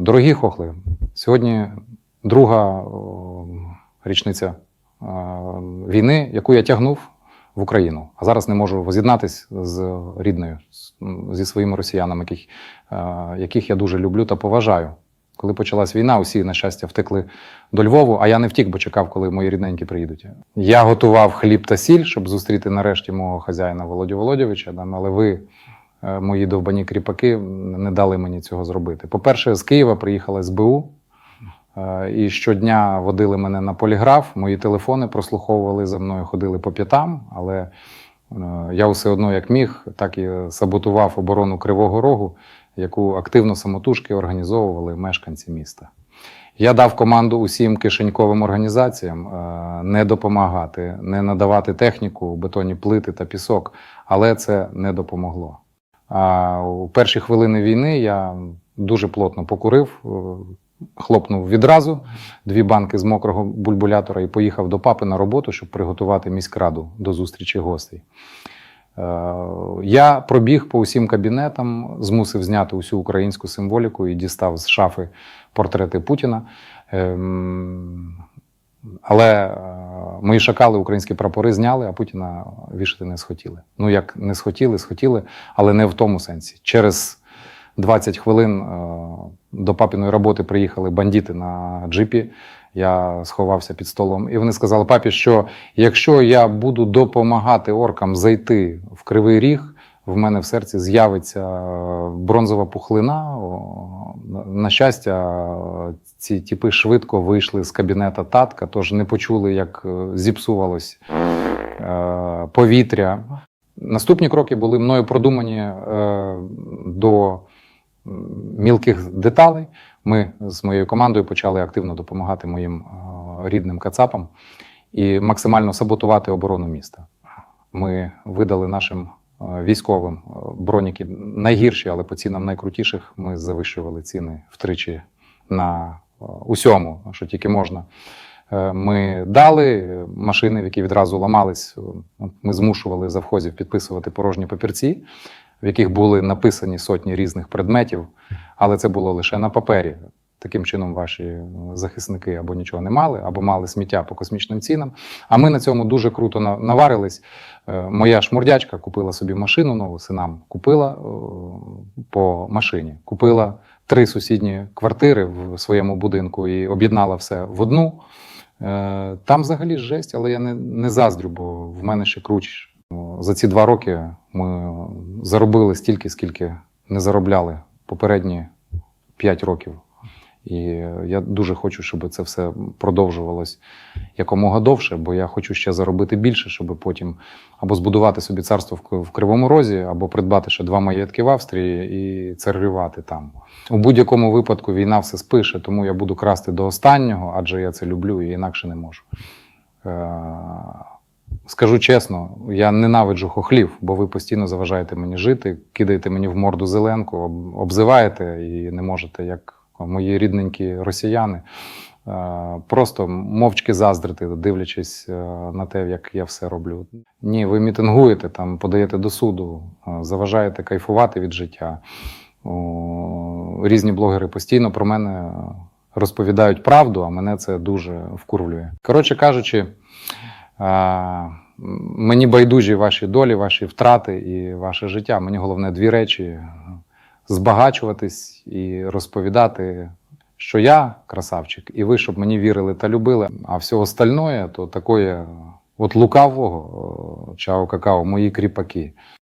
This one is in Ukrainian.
Дорогі хохли, сьогодні друга річниця війни, яку я тягнув в Україну, а зараз не можу воз'єднатись з рідною, зі своїми росіянами, яких, яких я дуже люблю та поважаю. Коли почалась війна, усі, на щастя, втекли до Львову, а я не втік, бо чекав, коли мої рідненькі приїдуть. Я готував хліб та сіль, щоб зустріти нарешті мого хазяїна Володю Володьовича, але ви, мої довбані кріпаки, не дали мені цього зробити. По-перше, з Києва приїхала СБУ, е, і щодня водили мене на поліграф, мої телефони прослуховували за мною, ходили по п'ятам, але е, я все одно як міг, так і саботував оборону Кривого Рогу, яку активно самотужки організовували мешканці міста. Я дав команду усім кишеньковим організаціям е, не допомагати, не надавати техніку, бетонні плити та пісок, але це не допомогло. А у перші хвилини війни я дуже плотно покурив, е, хлопнув відразу дві банки з мокрого бульбулятора і поїхав до папи на роботу, щоб приготувати міськраду до зустрічі гостей. Е, Я пробіг по усім кабінетам, змусив зняти усю українську символіку і дістав з шафи портрети Путіна. Але е, мої шакали українські прапори зняли, а Путіна вішати не схотіли. Ну як не схотіли, схотіли, але не в тому сенсі. Через 20 хвилин е, до папіної роботи приїхали бандити на джипі. Я сховався під столом, і вони сказали папі, що якщо я буду допомагати оркам зайти в кривий ріг, в мене в серці з'явиться е, бронзова пухлина. На- щастя, ці тіпи швидко вийшли з кабінета татка, тож не почули, як е, зіпсувалось е, повітря. Наступні кроки були мною продумані е, до мілких деталей. Ми з моєю командою почали активно допомагати моїм рідним кацапам і максимально саботувати оборону міста. Ми видали нашим військовим е, броніки найгірші, але по цінам найкрутіших. Ми завищували ціни втричі на е, усьому, що тільки можна. Е, Ми дали машини, які відразу ламались. Ми змушували завхозів підписувати порожні папірці, в яких були написані сотні різних предметів, але це було лише на папері. Таким чином, ваші е, захисники або нічого не мали, або мали сміття по космічним цінам. А ми на цьому дуже круто наварились. Е, Моя шмурдячка купила собі машину нову синам, купила е, по машині, купила три сусідні квартири в своєму будинку і об'єднала все в одну. Там взагалі жесть, але я не, не заздрю, бо в мене ще круче. За ці два роки ми заробили стільки, скільки не заробляли попередні п'ять років. І я дуже хочу, щоб це все продовжувалось якомога довше, бо я хочу ще заробити більше, щоб потім або збудувати собі царство в Кривому Розі, або придбати ще два маєтки в Австрії і царювати там. У будь-якому випадку війна все спише, тому я буду красти до останнього, адже я це люблю і інакше не можу. Е, Скажу чесно, я ненавиджу хохлів, бо ви постійно заважаєте мені жити, кидаєте мені в морду зеленку, обзиваєте і не можете, як мої рідненькі росіяни, е, просто мовчки заздрити, дивлячись е, на те, як я все роблю. Ні, ви мітингуєте, там, подаєте до суду, е, заважаєте кайфувати від життя. Різні блогери постійно про мене розповідають правду, а мене це дуже вкурвлює. Коротше кажучи, Мені байдужі ваші долі, ваші втрати і ваше життя. Мені головне дві речі: збагачуватись і розповідати, що я красавчик, і ви, щоб мені вірили та любили. А все остальное, то такое, от лукавого, о, чао какао, мої кріпаки.